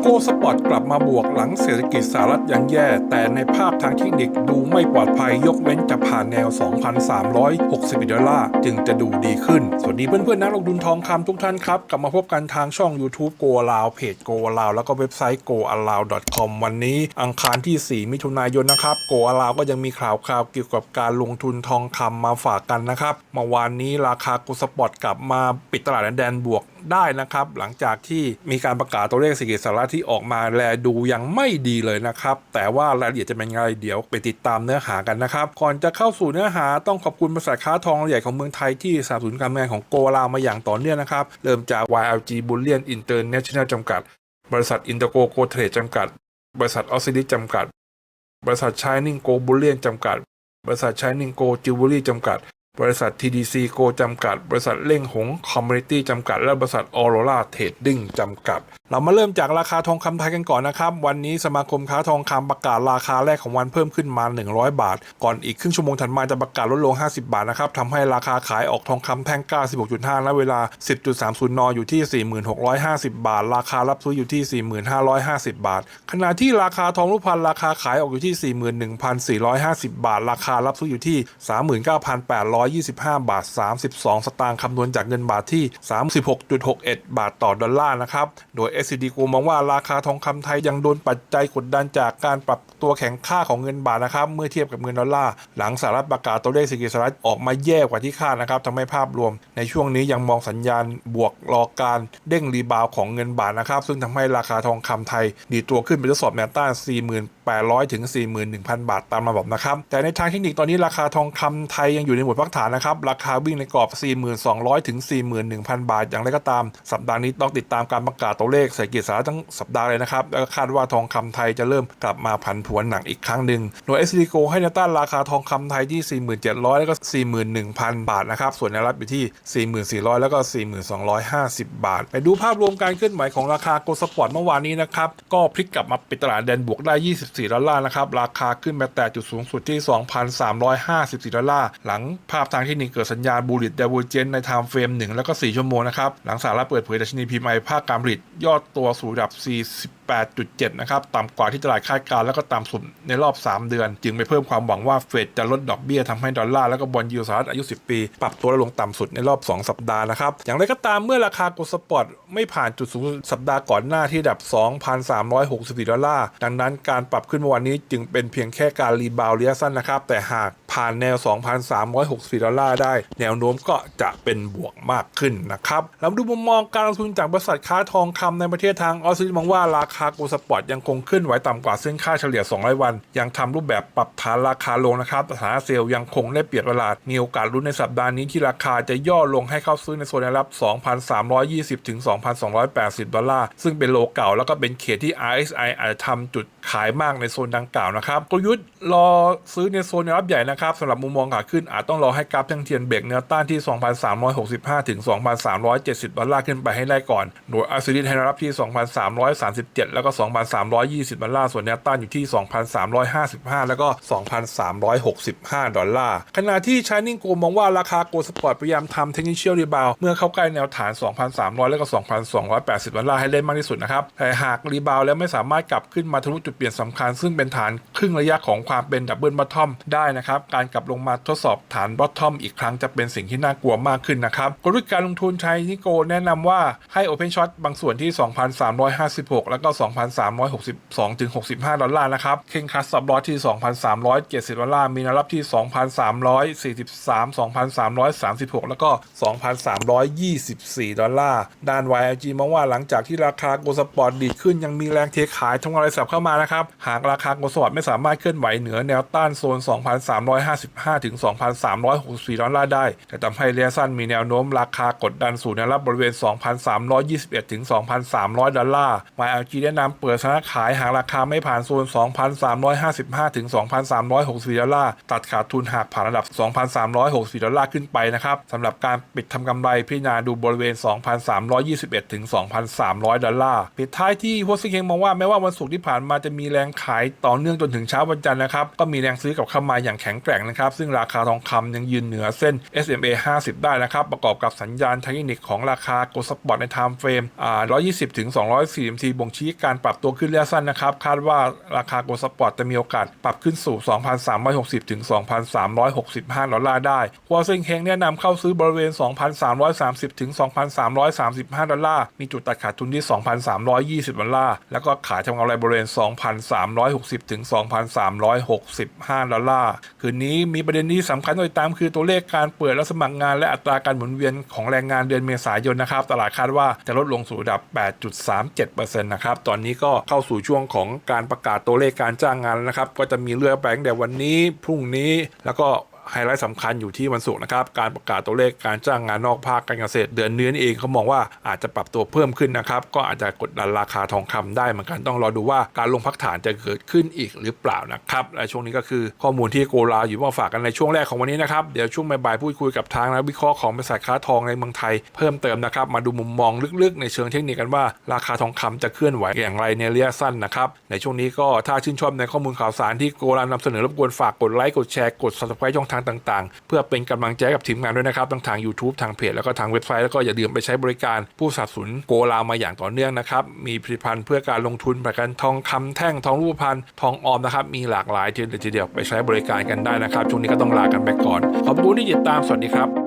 โกสปอร์ตกลับมาบวกหลังเศรษฐกิจสหรัฐยังแย่ แต่ในภาพทางเทคนิคดูไม่ปลอดภัยยกเว้นจะผ่านแนว 2,360ดอลลาร์จึงจะดูดีขึ้น สวัสดีเพื่อนๆนักลงทุนทองคำทุกท่านครับ กลับมาพบกันทางช่อง YouTube Go Allow เพจ Go Allow แล้วก็เว็บไซต์ goallow.com วันนี้ อังคารที่ 4 มิถุนายนนะครับ Go Allow ก็ยังมีข่าวคราวเกี่ยวกับการลงทุนทองคำมาฝากกันนะครับเมื่อวานนี้ราคาโกสปอร์ตกลับมาปิดตลาดแดนบวกได้นะครับ หลังจากที่มีการประกาศตัวเลขเศรษฐกิจสหรัฐที่ออกมาแลดูยังไม่ดีเลยนะครับ แต่ว่ารายละเอียดจะเป็นไงเดี๋ยวไปติดตามเนื้อหากันนะครับ ก่อนจะเข้าสู่เนื้อหาต้องขอบคุณบริษัทค้าทองใหญ่ของเมืองไทยที่สนับสนุนการทำงานของโกลามาอย่างต่อเนื่องนะครับ เริ่มจาก YLG Bullion International จำกัด บริษัท Intergo Go Trade จำกัด บริษัทออสซิลิจำกัด บริษัท Shining Go Bullion จำกัด บริษัท Shining Go Jewelry จำกัด บริษัท TDC Go จำกัด บริษัทเล่งหงคอมมูนิตี้จำกัด และบริษัทออโรราเทรดดิ้งจำกัด เรามาเริ่มจากราคาทองคำไทยกันก่อนนะครับ วันนี้สมาคมค้าทองคำประกาศราคาแรกของวันเพิ่มขึ้นมา 100 บาท ก่อนอีกครึ่งชั่วโมงถัดมาจะประกาศลดลง 50 บาทนะครับทำให้ราคาขายออกทองคำแท่ง 96.5ณเวลา 10.30 น อยู่ที่ 4650 บาท ราคารับซื้ออยู่ที่ 4550 บาท ขณะที่ราคาทองรูปพรรณราคาขายออกอยู่ที่ 41,450 บาท ราคารับซื้ออยู่ที่ 39,800 39,825 บาท 32 สตางค์คำนวณจากเงินบาทที่ 36.61 บาทต่อดอลลาร์นะครับ โดย SCD กูมองว่าราคาทองคำไทยยังโดนปัจจัยกดดันจากการปรับตัวแข็งค่าของเงินบาทนะครับเมื่อเทียบกับเงินดอลลาร์หลังสหรัฐประกาศตัวเลขเศรษฐกิจสหรัฐออกมาแย่กว่าที่คาดนะครับทำให้ภาพรวม ในช่วงนี้ยังมองสัญญาณบวกรอการเด้งรีบาวของเงินบาทนะครับ ซึ่งทำให้ราคาทองคำไทย ดีตัวขึ้นไปทดสอบแนวต้าน 800ถึง41,000 บาทตามระบบนะครับแต่ในทางเทคนิคตอนนี้ราคาทองคำไทยยังอยู่ในหมวดพักฐานนะครับราคาวิ่งในกรอบ 4200ถึง41,000 บาท อย่างไรก็ตาม สัปดาห์นี้ต้องติดตามการประกาศตัวเลขเศรษฐกิจสหรัฐทั้งสัปดาห์เลยนะครับแล้วก็คาดว่าทองคำไทยจะเริ่มกลับมาผันผวนหนักอีกครั้งหนึ่งโดย s d c o ให้แนวต้านราคาทองคำไทยที่ 4700 แล้วก็ 41,000 บาทนะครับส่วนแนวรับอยู่ที่ 4400 แล้วก็ 4250 บาท ไปดูภาพรวมการเคลื่อนไหวของราคาโกลสปอร์ตเมื่อวานนี้นะครับก็พลิกกลับมาปิดตลาดแดนบวกได้24ดอลลาร์นะครับ ราคาขึ้นไปแตะจุดสูงสุดที่ 2,354 ดอลลาร์ หลังภาพทางเทคนิคเกิดสัญญาณบูลิตเดเวอร์เจนในไทม์เฟรม1 แล้วก็ 4 ชั่วโมงนะครับ หลังสหรัฐเปิดเผยดัชนีพีไอภาคการผลิตยอดตัวสู่ระดับ 8.7 นะครับ ต่ำกว่าที่ตลาดคาดการณ์แล้วก็ต่ำสุดในรอบ 3 เดือน จึงไปเพิ่มความหวังว่าเฟดจะลดดอกเบี้ยทำให้ดอลลาร์แล้วก็บอลยูสหรัฐอายุ 10 ปี ปรับตัวลงต่ำสุดในรอบ 2 สัปดาห์นะครับ อย่างไรก็ตามเมื่อราคากลสปอร์ตไม่ผ่านจุดสูงสัปดาห์ก่อนหน้าที่ดับ 2,364 ดอลลาร์ ดังนั้นการปรับขึ้นเมื่อวานนี้จึงเป็นเพียงแค่การรีบาวระยะสั้นนะครับ แต่หาก ผ่านแนว 2,364 ดอลลาร์ได้ แนวโน้มก็จะเป็นบวกมากขึ้นนะครับเราดูมุมมองการลงทุนจากบริษัทค้าทองคำในประเทศทางออสเตรเลียมองว่าราคาโกลสปอร์ตยังคงขึ้นไหวต่ำกว่าเส้นค่าเฉลี่ย 200 วัน ยังทำรูปแบบปรับฐานราคาลงนะครับสถานะเซลล์ยังคงได้เปรียบตลาดมีโอกาสลุ้นในสัปดาห์นี้ที่ราคาจะย่อลงให้เข้าซื้อในโซนรับ 2,320 ถึง 2,280 ดอลลาร์ ซึ่งเป็นโลเก่าแล้วก็เป็นเขตที่ RSI อาจจะทำจุดขายมากในโซนดังกล่าวนะครับกลยุทธ์รอซื้อในโซนรับใหญ่นะครับสำหรับมุมมองขาขึ้นอาจต้องรอให้กราฟแท่งเทียนเบรกแนวต้านที่ 2,365 ถึง 2,370 ดอลลาร์ขึ้นไปให้ได้ก่อน โดยอาซิลินให้รับที่ 2,337 แล้วก็ 2,320 ดอลลาร์ส่วนแนวต้านอยู่ที่ 2,355 แล้วก็ 2,365 ดอลลาร์ขณะที่ชานิ่งโกมองว่าราคาโกลสปอร์ตพยายามทำเทคนิคเชียลรีบาวเมื่อเข้าใกล้แนวฐาน 2,300 แล้วก็ 2,280 ดอลลาร์ให้เล่นมากที่สุดนะครับแต่หากรีบาวแล้วไม่สามารถกลับขึ้นมาทะลุจุดเปลี่ยนสำคัญ ซึ่งเป็นฐานครึ่งระยะของความเป็นดับเบิลบอททอมได้นะครับการกลับลงมาทดสอบฐานบอททอมอีกครั้งจะเป็นสิ่งที่น่ากลัวมากขึ้นนะครับกลยุทธ์การลงทุนชัยนิโกแนะนำว่าให้ Open Shot บางส่วนที่ 2,356 แล้วก็ 2,362ถึง65 ดอลลาร์นะครับเข่งคัสซับลอที่ 2,370 ดอลลาร์มีแนวรับที่ 2,343 2,336 แล้วก็ 2,324 ดอลลาร์ด้าน YLG มองว่าหลังจากที่ราคาโกลสปอร์ตดีขึ้นยังมีแรงเทขายทำกำไรสับเข้ามานะครับหากราคาโกลสปอร์ตไม่สามารถเคลื่อนไหวเหนือแนวต้านโซน 2,350 255 ถึง 2,364 ดอลลาร์ได้ จะทำให้ระยะสั้นมีแนวโน้มราคากดดันสู่แนวรับบริเวณ 2,321 ถึง 2,300 ดอลลาร์ YLG แนะนำเปิดสถานะขายหากราคาไม่ผ่านโซน 2,355 ถึง 2,364 ดอลลาร์ ตัดขาดทุนหากผ่านระดับ 2,364 ดอลลาร์ขึ้นไปนะครับสำหรับการปิดทำกำไรพิจารณาดูบริเวณ 2,321 ถึง 2,300 ดอลลาร์ ปิดท้ายที่โฮสซิงเฮงมองว่าแม้ว่าวันศุกร์ที่ผ่านมาจะมีแรงขายต่อเนื่องจนถึงเช้าวันจันทร์นะครับ ก็มีแรงซื้อกลับเข้ามาอย่างแข็งแกร่งนะครับ ซึ่งราคาทองคำยังยืนเหนือเส้น SMA 50 ได้นะครับ ประกอบกับสัญญาณเทคนิคของราคาโกลสปอร์ตในไทม์เฟรมอ่า120ถึง240นาทีบ่งชี้การปรับตัวขึ้นระยะสั้นนะครับ คาดว่าราคาโกลด์สปอร์ตจะมีโอกาสปรับขึ้นสู่ 2,360ถึง2,365 ดอลลาร์ได้วอลเซงเฮงแนะนำเข้าซื้อบริเวณ 2,330ถึง2,335 ดอลลาร์ มีจุดตัดขาดทุนที่ 2,320 ดอลลาร์ แล้วก็ขายทำกำไรบริเวณ 2,360ถึง2,365 ดอลลาร์ คืนนี้มีประเด็นที่สำคัญติดตามคือตัวเลขการเปิดและสมัครงานและอัตราการหมุนเวียนของแรงงานเดือนเมษายนนะครับ ตลาดคาดว่าจะลดลงสู่ระดับ 8.37%นะครับ ตอนนี้ก็เข้าสู่ช่วงของการประกาศตัวเลขการจ้างงานนะครับ ก็จะมีเลือกแบงค์แต่วันนี้ พรุ่งนี้แล้วก็ ไฮไลท์สำคัญอยู่ที่วันศุกร์นะครับ การประกาศตัวเลขการจ้างงานนอกภาคการเกษตรเดือนนี้นี่เองเขามองว่าอาจจะปรับตัวเพิ่มขึ้นนะครับ ก็อาจจะกดดันราคาทองคำได้เหมือนกันต้องรอดูว่าการลงพักฐานจะเกิดขึ้นอีกหรือเปล่านะครับและช่วงนี้ก็คือข้อมูลที่โกลาอยู่มาฝากกันในช่วงแรกของวันนี้นะครับเดี๋ยวช่วงบ่ายๆพูดคุยกับทางนักวิเคราะห์ของบริษัทค้าทองในเมืองไทย เพิ่มเติมนะครับมาดูมุมมองลึกๆ ในเชิงเทคนิคกันว่า ราคาทองคำจะเคลื่อนไหวอย่างไรในระยะสั้นนะครับในช่วงนี้ก็ถ้าชื่นชอบในข้อมูลข่าวสารที่โกลานำเสนอรบกวนฝากกดไลค์กดแชร์กด subscribe ช่องทางต่างๆ เพื่อเป็นกำลังใจกับทีมงานด้วยนะครับทั้งทาง YouTube ทางเพจแล้วก็ทางเว็บไซต์แล้วก็อย่าลืมไปใช้บริการผู้สนับสนุนโกลามาอย่างต่อเนื่องนะครับมีผลิตภัณฑ์เพื่อการลงทุนประกันทองคำแท่งทองรูปพรรณทองออมนะครับมีหลากหลายทีเดียวไปใช้บริการกันได้นะครับช่วงนี้ก็ต้องลากันไปก่อนขอบคุณที่ติดตามสวัสดีครับ